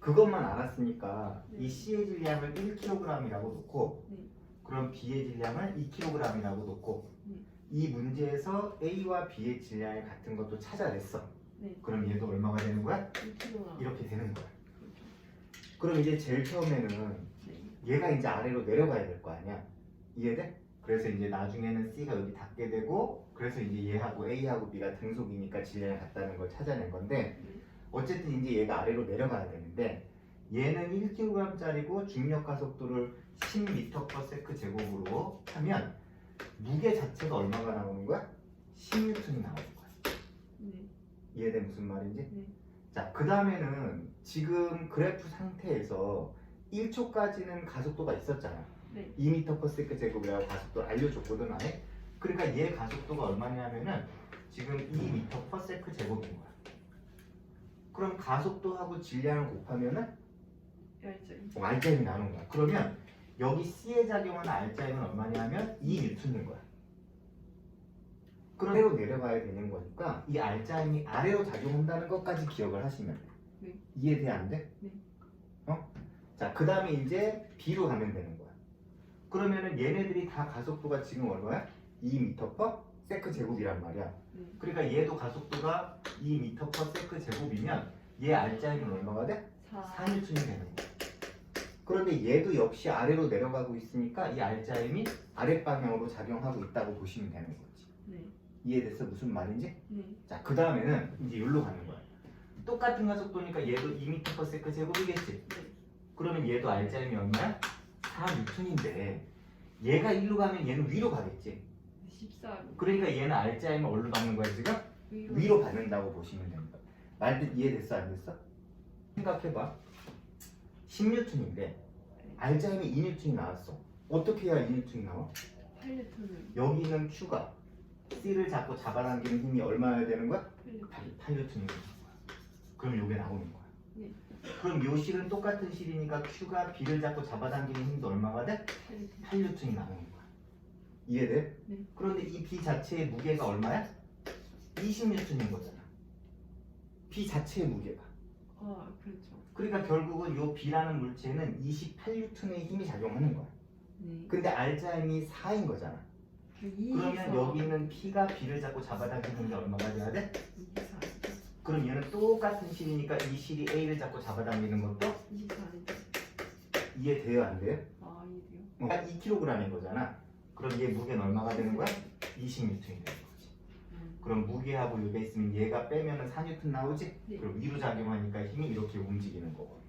그것만 알았으니까 네. 이 C의 질량을 1kg이라고 놓고 네. 그럼 B의 질량을 2kg이라고 놓고 네. 이 문제에서 A와 B의 질량이 같은 것도 찾아냈어. 네. 그럼 얘도 얼마가 되는 거야? 1kg. 이렇게 되는 거야. 그렇죠. 그럼 이제 제일 처음에는 네. 얘가 이제 아래로 내려가야 될 거 아니야. 이해돼? 그래서 이제 나중에는 C가 여기 닿게 되고 그래서 이제 얘하고 A하고 B가 등속이니까 질량이 같다는 걸 찾아낸 건데 네. 어쨌든 이제 얘가 아래로 내려가야 되는데 얘는 1kg짜리고 중력 가 속도를 10m/s 제곱으로 하면 무게 자체가 얼마가 나오는 거야? 10N이 나오는 거야. 네. 이해돼 무슨 말인지? 네. 자, 그 다음에는 지금 그래프 상태에서 1초까지는 가속도가 있었잖아. 네. 2m/s 제곱이라고 가속도를 알려줬거든 안에. 그러니까 얘 가속도가 얼마냐면은 지금 2m/s 제곱인 거야. 그럼 가속도하고 질량을 곱하면은 열정. 어, R자임이 나오는 거야. 그러면 여기 C에 작용하는 R자임은 얼마냐면 2N인 거야. 아래로 내려가야 되는 거니까 이 R자임이 아래로 작용한다는 것까지 기억을 하시면 돼. 네. 이해돼 안 돼? 네. 어? 자, 그 다음에 이제 B로 가면 되는 거야. 그러면은 얘네들이 다 가속도가 지금 얼마야? 2m/s 제곱이란 말이야. 네. 그러니까 얘도 가속도가 2m/s 제곱이면 얘 R자임은 얼마가 돼? 4. 4N이 되는 거야. 그런데 얘도 역시 아래로 내려가고 있으니까 이 R자임이 아랫방향으로 작용하고 있다고 보시면 되는 거지. 네. 이해됐어? 무슨 말인지? 네. 자, 그 다음에는 이제 여기로 가는 거야. 똑같은 가속도니까 얘도 2m/s 제곱이겠지. 네. 그러면 얘도 R자임이 얼마야? 4N인데 얘가 1로 가면 얘는 위로 가겠지. 14로. 그러니까 얘는 R자임을 어디로 받는 거야 지금? 위로. 위로 받는다고 보시면 됩니다. 말뜻 이해됐어 안 됐어? 생각해봐. 10N인데 R자임이 2N이 나왔어. 어떻게 해야 2N이 나와? 8N을. 여기 있는 Q가 C를 잡고 잡아당기는 힘이 얼마여야 되는 거야? 8N. 8, 8N이 되는 거야. 그럼 요게 나오는 거야. 네. 그럼 요 실은 똑같은 실이니까 Q가 B를 잡고 잡아당기는 힘도 얼마가 돼? 8N. 8N이 나오는 거야. 이해돼? 네. 그런데 이 B 자체의 무게가 얼마야? 20N인 거잖아. B 자체의 무게가. 아, 그렇죠. 그러니까 결국은 요 B라는 물체는 28N의 힘이 작용하는 거야. 네. 근데 R자임이 4인 거잖아. 그러면 여기 있는 P가 B를 잡고 잡아당기는 게 얼마가 돼야 돼? 24. 그럼 얘는 똑같은 실이니까 이 실이 A를 잡고 잡아당기는 것도 24. 이해돼요 안 돼요? 아, 이래요? 어, 2kg인 거잖아. 그럼 얘 무게는 얼마가 되는 거야? 20N이 되는 거지. 음. 그럼 무게하고 이게 있으면 얘가 빼면은 4N 나오지? 네. 그럼 위로 작용하니까 힘이 이렇게 움직이는 거고.